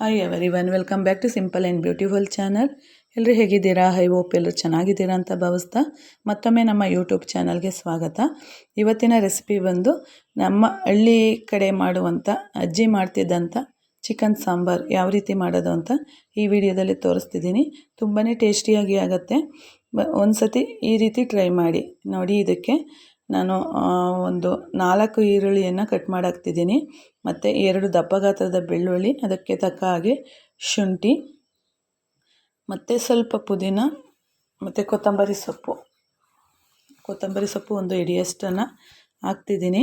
Hi everyone welcome back to simple and beautiful channel ಎಲ್ಲರೂ ಹೇಗಿದ್ದೀರಾ? High hope ಎಲ್ಲರೂ ಚೆನ್ನಾಗಿದ್ದೀರಾ ಅಂತ ಭಾವಿಸ್ತಾ ಮತ್ತೊಮ್ಮೆ ನಮ್ಮ ಯೂಟ್ಯೂಬ್ ಚಾನಲ್ಗೆ ಸ್ವಾಗತ. ಇವತ್ತಿನ ರೆಸಿಪಿ ಬಂದು ನಮ್ಮ ಹಳ್ಳಿ ಕಡೆ ಮಾಡುವಂಥ ಅಜ್ಜಿ ಮಾಡ್ತಿದ್ದಂಥ ಚಿಕನ್ ಸಾಂಬಾರ್ ಯಾವ ರೀತಿ ಮಾಡೋದು ಅಂತ ಈ ವಿಡಿಯೋದಲ್ಲಿ ತೋರಿಸ್ತಿದ್ದೀನಿ. ತುಂಬಾ ಟೇಸ್ಟಿಯಾಗಿ ಆಗುತ್ತೆ. ಒಂದು ಸತಿ ಈ ರೀತಿ ಟ್ರೈ ಮಾಡಿ. ನೋಡಿ ಇದಕ್ಕೆ ನಾನು ಒಂದು ನಾಲ್ಕು ಈರುಳ್ಳಿಯನ್ನು ಕಟ್ ಮಾಡಾಕ್ತಿದ್ದೀನಿ. ಮತ್ತು ಎರಡು ದಪ್ಪ ಗಾತ್ರದ ಬೆಳ್ಳುಳ್ಳಿ, ಅದಕ್ಕೆ ತಕ್ಕ ಹಾಗೆ ಶುಂಠಿ, ಮತ್ತು ಸ್ವಲ್ಪ ಪುದೀನ, ಮತ್ತು ಕೊತ್ತಂಬರಿ ಸೊಪ್ಪು. ಕೊತ್ತಂಬರಿ ಸೊಪ್ಪು ಒಂದು ಹಿಡಿಯಷ್ಟನ್ನು ಹಾಕ್ತಿದ್ದೀನಿ.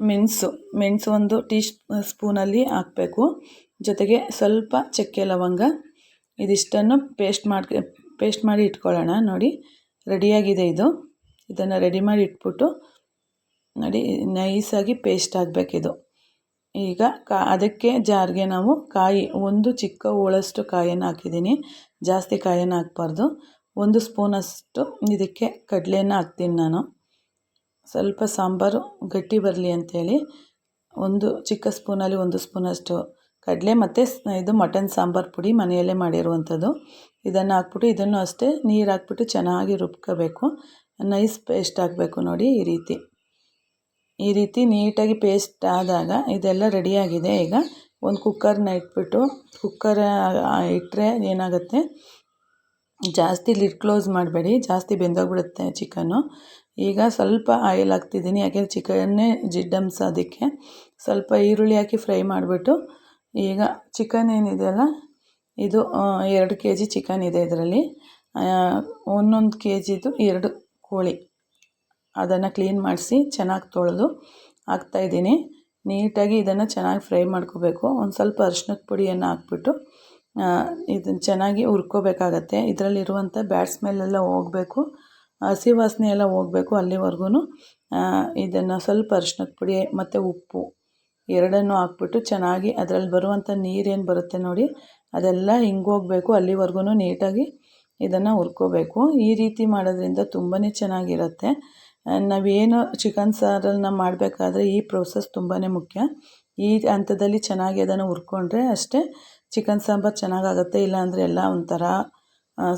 ಮೆಣಸು ಮೆಣಸು ಒಂದು ಟೀ ಸ್ಪೂನಲ್ಲಿ ಹಾಕಬೇಕು. ಜೊತೆಗೆ ಸ್ವಲ್ಪ ಚಕ್ಕೆ ಲವಂಗ, ಇದಿಷ್ಟನ್ನು ಪೇಸ್ಟ್ ಮಾಡಿ ಪೇಸ್ಟ್ ಮಾಡಿ ಇಟ್ಕೊಳ್ಳೋಣ. ನೋಡಿ ರೆಡಿಯಾಗಿದೆ ಇದು. ಇದನ್ನು ರೆಡಿ ಮಾಡಿ ಇಟ್ಬಿಟ್ಟು ನೋಡಿ ನೈಸಾಗಿ ಪೇಸ್ಟ್ ಆಗಬೇಕಿದು ಈಗ ಕಾ, ಅದಕ್ಕೆ ಜಾರ್ಗೆ ನಾವು ಕಾಯಿ, ಒಂದು ಚಿಕ್ಕ ಹೋಳಷ್ಟು ಕಾಯನ್ನು ಹಾಕಿದ್ದೀನಿ. ಜಾಸ್ತಿ ಕಾಯನ್ನು ಹಾಕ್ಬಾರ್ದು. ಒಂದು ಸ್ಪೂನಷ್ಟು ಇದಕ್ಕೆ ಕಡಲೆಯನ್ನು ಹಾಕ್ತೀನಿ ನಾನು. ಸ್ವಲ್ಪ ಸಾಂಬಾರು ಗಟ್ಟಿ ಬರಲಿ ಅಂಥೇಳಿ ಒಂದು ಚಿಕ್ಕ ಸ್ಪೂನಲ್ಲಿ ಒಂದು ಸ್ಪೂನಷ್ಟು ಕಡಲೆ ಮತ್ತು ಇದು ಮಟನ್ ಸಾಂಬಾರು ಪುಡಿ ಮನೆಯಲ್ಲೇ ಮಾಡಿರುವಂಥದ್ದು. ಇದನ್ನು ಹಾಕ್ಬಿಟ್ಟು ಇದನ್ನು ಅಷ್ಟೇ ನೀರು ಹಾಕ್ಬಿಟ್ಟು ಚೆನ್ನಾಗಿ ರುಬ್ಕೋಬೇಕು. ನೈಸ್ ಪೇಸ್ಟ್ ಹಾಕಬೇಕು ನೋಡಿ ಈ ರೀತಿ. ಈ ರೀತಿ ನೀಟಾಗಿ ಪೇಸ್ಟ್ ಆದಾಗ ಇದೆಲ್ಲ ರೆಡಿಯಾಗಿದೆ ಈಗ ಒಂದು ಕುಕ್ಕರ್ನ ಇಟ್ಬಿಟ್ಟು ಕುಕ್ಕರ್ ಇಟ್ಟರೆ ಏನಾಗುತ್ತೆ? ಜಾಸ್ತಿ ಲಿಡ್ ಕ್ಲೋಸ್ ಮಾಡಬೇಡಿ. ಜಾಸ್ತಿ ಬೆಂದೋಗ್ಬಿಡುತ್ತೆ ಚಿಕನ್ನು ಈಗ ಸ್ವಲ್ಪ ಆಯಿಲ್ ಹಾಕ್ತಿದ್ದೀನಿ. ಯಾಕೆಂದರೆ ಚಿಕನ್ನೇ ಜಿಡ್ಡಂಸೋದಕ್ಕೆ ಸ್ವಲ್ಪ ಈರುಳ್ಳಿ ಹಾಕಿ ಫ್ರೈ ಮಾಡಿಬಿಟ್ಟು ಈಗ ಚಿಕನ್ ಏನಿದೆಯಲ್ಲ ಇದು ಎರಡು ಕೆ ಜಿ ಚಿಕನ್ ಇದೆ ಇದರಲ್ಲಿ. ಒಂದೊಂದು ಕೆ ಜಿದು ಎರಡು ಕೋಳಿ. ಅದನ್ನು ಕ್ಲೀನ್ ಮಾಡಿಸಿ ಚೆನ್ನಾಗಿ ತೊಳೆದು ಹಾಕ್ತಾಯಿದ್ದೀನಿ ನೀಟಾಗಿ ಇದನ್ನು ಚೆನ್ನಾಗಿ ಫ್ರೈ ಮಾಡ್ಕೋಬೇಕು. ಒಂದು ಸ್ವಲ್ಪ ಅರ್ಶಿನದ ಪುಡಿಯನ್ನು ಹಾಕ್ಬಿಟ್ಟು ಇದನ್ನು ಚೆನ್ನಾಗಿ ಹುರ್ಕೋಬೇಕಾಗತ್ತೆ. ಇದರಲ್ಲಿರುವಂಥ ಬ್ಯಾಡ್ ಸ್ಮೆಲ್ಲೆಲ್ಲ ಹೋಗಬೇಕು. ಹಸಿ ವಾಸನೆ ಎಲ್ಲ ಹೋಗಬೇಕು ಅಲ್ಲಿವರೆಗೂ ಇದನ್ನು ಸ್ವಲ್ಪ ಅರ್ಶಿನದ ಪುಡಿ ಮತ್ತು ಉಪ್ಪು ಎರಡನ್ನು ಹಾಕ್ಬಿಟ್ಟು ಚೆನ್ನಾಗಿ ಅದರಲ್ಲಿ ಬರುವಂಥ ನೀರೇನು ಬರುತ್ತೆ ನೋಡಿ, ಅದೆಲ್ಲ ಹಿಂಗೋಗಬೇಕು ಅಲ್ಲಿವರೆಗೂ ನೀಟಾಗಿ. ಇದನ್ನು ಹುರ್ಕೋಬೇಕು. ಈ ರೀತಿ ಮಾಡೋದ್ರಿಂದ ತುಂಬಾ ಚೆನ್ನಾಗಿರುತ್ತೆ. ನಾವೇನು ಚಿಕನ್ ಸಾರನ್ನು ಮಾಡಬೇಕಾದ್ರೆ ಈ ಪ್ರೋಸೆಸ್ ತುಂಬಾ ಮುಖ್ಯ. ಈ ಹಂತದಲ್ಲಿ ಚೆನ್ನಾಗಿ ಅದನ್ನು ಹುರ್ಕೊಂಡ್ರೆ ಅಷ್ಟೇ ಚಿಕನ್ ಸಾಂಬಾರು ಚೆನ್ನಾಗಾಗುತ್ತೆ. ಇಲ್ಲಾಂದರೆ ಎಲ್ಲ ಒಂಥರ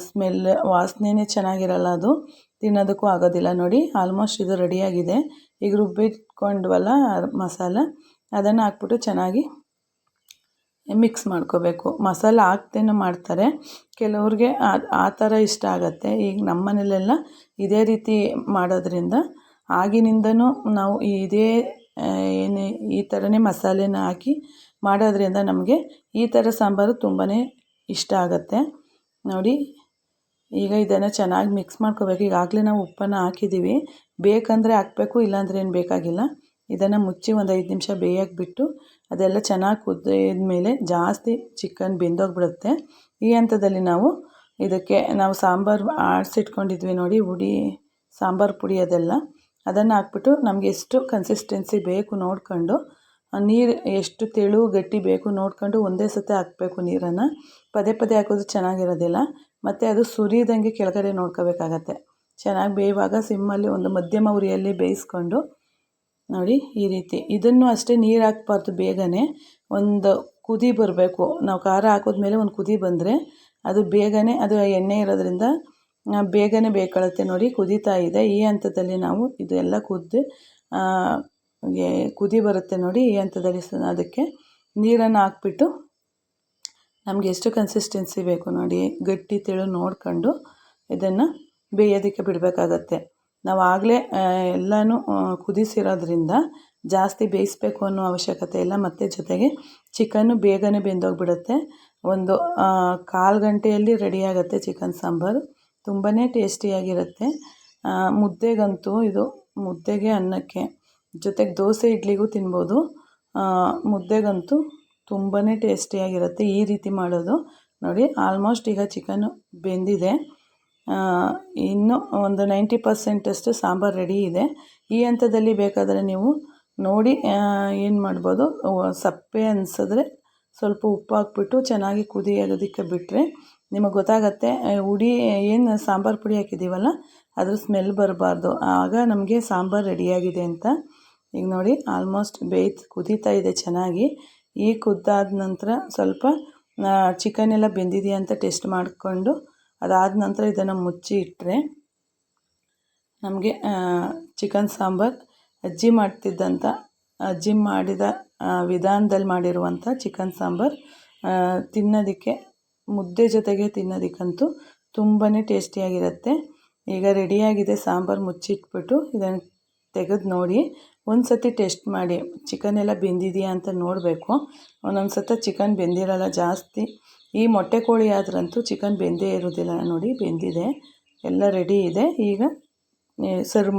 ಸ್ಮೆಲ್ ವಾಸನೆನೇ ಚೆನ್ನಾಗಿರಲ್ಲ ಅದು. ತಿನ್ನೋದಕ್ಕೂ ಆಗೋದಿಲ್ಲ. ನೋಡಿ ಆಲ್ಮೋಸ್ಟ್ ಇದು ರೆಡಿಯಾಗಿದೆ ಈಗ ರುಬ್ಬಿಟ್ಕೊಂಡ್ವಲ್ಲ ಮಸಾಲ, ಅದನ್ನು ಹಾಕ್ಬಿಟ್ಟು ಚೆನ್ನಾಗಿ ಮಿಕ್ಸ್ ಮಾಡ್ಕೋಬೇಕು. ಮಸಾಲ ಹಾಕ್ದೇನೂ ಮಾಡ್ತಾರೆ, ಕೆಲವ್ರಿಗೆ ಆ ಥರ ಇಷ್ಟ ಆಗುತ್ತೆ. ಈಗ ನಮ್ಮ ಮನೇಲೆಲ್ಲ ಇದೇ ರೀತಿ ಮಾಡೋದ್ರಿಂದ ಆಗಿನಿಂದನೂ ನಾವು ಇದೇ ಏನೇ ಈ ಥರನೇ ಮಸಾಲೆನ ಹಾಕಿ ಮಾಡೋದ್ರಿಂದ ನಮಗೆ ಈ ಥರ ಸಾಂಬಾರು ತುಂಬಾ ಇಷ್ಟ ಆಗುತ್ತೆ. ನೋಡಿ, ಈಗ ಇದನ್ನು ಚೆನ್ನಾಗಿ ಮಿಕ್ಸ್ ಮಾಡ್ಕೋಬೇಕು. ಈಗಾಗಲೇ ನಾವು ಉಪ್ಪನ್ನು ಹಾಕಿದ್ದೀವಿ. ಬೇಕಂದರೆ ಹಾಕಬೇಕು, ಇಲ್ಲಾಂದ್ರೆ ಏನು ಬೇಕಾಗಿಲ್ಲ. ಇದನ್ನು ಮುಚ್ಚಿ ಒಂದು ಐದು ನಿಮಿಷ ಬೇಯಕ್ಕೆ ಬಿಟ್ಟು ಅದೆಲ್ಲ ಚೆನ್ನಾಗಿ ಕುದ್ದಿದ ಮೇಲೆ ಜಾಸ್ತಿ ಚಿಕನ್ ಬೆಂದೋಗ್ಬಿಡುತ್ತೆ. ಈ ಹಂತದಲ್ಲಿ ನಾವು ಇದಕ್ಕೆ ನಾವು ಸಾಂಬಾರು ಆಡಿಸಿಟ್ಕೊಂಡಿದ್ವಿ ನೋಡಿ, ಹುಡಿ, ಸಾಂಬಾರು ಪುಡಿ ಅದೆಲ್ಲ. ಅದನ್ನು ಹಾಕ್ಬಿಟ್ಟು ನಮಗೆ ಎಷ್ಟು ಕನ್ಸಿಸ್ಟೆನ್ಸಿ ಬೇಕು ನೋಡ್ಕೊಂಡು ನೀರು ಎಷ್ಟು ತೆಳು ಗಟ್ಟಿ ಬೇಕು ನೋಡ್ಕೊಂಡು ಒಂದೇ ಸತಿ ಹಾಕಬೇಕು ನೀರನ್ನು. ಪದೇ ಪದೇ ಹಾಕೋದು ಚೆನ್ನಾಗಿರೋದಿಲ್ಲ, ಮತ್ತು ಅದು ಸುರಿದಂಗೆ ಕೆಳಗಡೆ ನೋಡ್ಕೋಬೇಕಾಗತ್ತೆ. ಚೆನ್ನಾಗಿ ಬೇಯುವಾಗ ಸಿಮ್ಮಲ್ಲಿ ಒಂದು ಮಧ್ಯಮ ಉರಿಯಲ್ಲಿ ಬೇಯಿಸ್ಕೊಂಡು ನೋಡಿ ಈ ರೀತಿ. ಇದನ್ನು ಅಷ್ಟೇ ನೀರು ಹಾಕ್ಬಾರ್ದು ಬೇಗನೆ. ಒಂದು ಕುದಿ ಬರಬೇಕು. ನಾವು ಖಾರ ಹಾಕಿದ್ಮೇಲೆ ಒಂದು ಕುದಿ ಬಂದರೆ ಅದು ಬೇಗನೆ, ಅದು ಎಣ್ಣೆ ಇರೋದ್ರಿಂದ ಬೇಗನೆ ಬೇಯ್ಕೊಳ್ಳುತ್ತೆ ನೋಡಿ ಕುದೀತಾ ಇದೆ. ಈ ಹಂತದಲ್ಲಿ ನಾವು ಇದೆಲ್ಲ ಕುದ್ದು ಕುದಿ ಬರುತ್ತೆ ನೋಡಿ ಈ ಹಂತದಲ್ಲಿ ಅದಕ್ಕೆ ನೀರನ್ನು ಹಾಕ್ಬಿಟ್ಟು ನಮಗೆ ಎಷ್ಟು ಕನ್ಸಿಸ್ಟೆನ್ಸಿ ಬೇಕು ನೋಡಿ. ಗಟ್ಟಿ ತೆಳು ನೋಡ್ಕೊಂಡು ಇದನ್ನು ಬೇಯೋದಕ್ಕೆ ಬಿಡಬೇಕಾಗತ್ತೆ. ನಾವು ಆಗಲೇ ಎಲ್ಲನೂ ಕುದಿಸಿರೋದ್ರಿಂದ ಜಾಸ್ತಿ ಬೇಯಿಸ್ಬೇಕು ಅನ್ನೋ ಅವಶ್ಯಕತೆ ಇಲ್ಲ. ಮತ್ತು ಜೊತೆಗೆ ಚಿಕನ್ನು ಬೇಗನೆ ಬೆಂದೋಗಿಬಿಡುತ್ತೆ. ಒಂದು ಕಾಲು ಗಂಟೆಯಲ್ಲಿ ರೆಡಿಯಾಗುತ್ತೆ ಚಿಕನ್ ಸಾಂಬಾರು. ತುಂಬಾ ಟೇಸ್ಟಿಯಾಗಿರುತ್ತೆ. ಮುದ್ದೆಗಂತೂ ಇದು ಮುದ್ದೆಗೆ ಅನ್ನಕ್ಕೆ, ಜೊತೆಗೆ ದೋಸೆ ಇಡ್ಲಿಗೂ ತಿನ್ಬೋದು. ಮುದ್ದೆಗಂತೂ ತುಂಬಾ ಟೇಸ್ಟಿಯಾಗಿರುತ್ತೆ ಈ ರೀತಿ ಮಾಡೋದು. ನೋಡಿ, ಆಲ್ಮೋಸ್ಟ್ ಈಗ ಚಿಕನ್ನು ಬೆಂದಿದೆ. ಇನ್ನೂ ಒಂದು ನೈಂಟಿ ಪರ್ಸೆಂಟಷ್ಟು ಸಾಂಬಾರು ರೆಡಿ ಇದೆ. ಈ ಹಂತದಲ್ಲಿ ಬೇಕಾದರೆ ನೀವು ನೋಡಿ ಏನು ಮಾಡ್ಬೋದು ಸಪ್ಪೆ ಅನಿಸಿದ್ರೆ ಸ್ವಲ್ಪ ಉಪ್ಪು ಹಾಕ್ಬಿಟ್ಟು ಚೆನ್ನಾಗಿ ಕುದಿಯೋದಕ್ಕೆ ಬಿಟ್ಟರೆ ನಿಮಗೆ ಗೊತ್ತಾಗತ್ತೆ ಉಡಿ, ಏನು ಸಾಂಬಾರು ಪುಡಿ ಹಾಕಿದ್ದೀವಲ್ಲ, ಅದ್ರ ಸ್ಮೆಲ್ ಬರಬಾರ್ದು. ಆಗ ನಮಗೆ ಸಾಂಬಾರು ರೆಡಿಯಾಗಿದೆ ಅಂತ. ಈಗ ನೋಡಿ ಆಲ್ಮೋಸ್ಟ್ ಬೇಯ್ತು, ಕುದೀತಾ ಇದೆ ಚೆನ್ನಾಗಿ. ಈ ಕುದ್ದಾದ ನಂತರ ಸ್ವಲ್ಪ ಚಿಕನ್ ಎಲ್ಲ ಬೆಂದಿದೆಯಾ ಅಂತ ಟೆಸ್ಟ್ ಮಾಡಿಕೊಂಡು ಅದಾದ ನಂತರ ಇದನ್ನು ಮುಚ್ಚಿ ಇಟ್ಟರೆ ನಮಗೆ ಚಿಕನ್ ಸಾಂಬಾರು ಅಜ್ಜಿ ಮಾಡ್ತಿದ್ದಂಥ ಅಜ್ಜಿ ಮಾಡಿದ ವಿಧಾನದಲ್ಲಿ ಮಾಡಿರುವಂಥ ಚಿಕನ್ ಸಾಂಬಾರು ತಿನ್ನೋದಕ್ಕೆ, ಮುದ್ದೆ ಜೊತೆಗೆ ತಿನ್ನೋದಕ್ಕಂತೂ ತುಂಬಾ ಟೇಸ್ಟಿಯಾಗಿರುತ್ತೆ. ಈಗ ರೆಡಿಯಾಗಿದೆ ಸಾಂಬಾರು ಮುಚ್ಚಿಟ್ಬಿಟ್ಟು ಇದನ್ನು ತೆಗೆದು ನೋಡಿ ಒಂದು ಸತಿ ಟೆಸ್ಟ್ ಮಾಡಿ. ಚಿಕನ್ ಎಲ್ಲ ಬೆಂದಿದೆಯಾ ಅಂತ ನೋಡಬೇಕು. ಒಂದೊಂದು ಸತ ಚಿಕನ್ ಬೆಂದಿರಲ್ಲ ಜಾಸ್ತಿ. ಈ ಮೊಟ್ಟೆ ಕೋಳಿ ಆದ್ರಂತೂ ಚಿಕನ್ ಬೆಂದೇ ಇರೋದಿಲ್ಲ ನೋಡಿ ಬೆಂದಿದೆ. ಎಲ್ಲ ರೆಡಿ ಇದೆ. ಈಗ ಸರ್ವ್ ಮಾ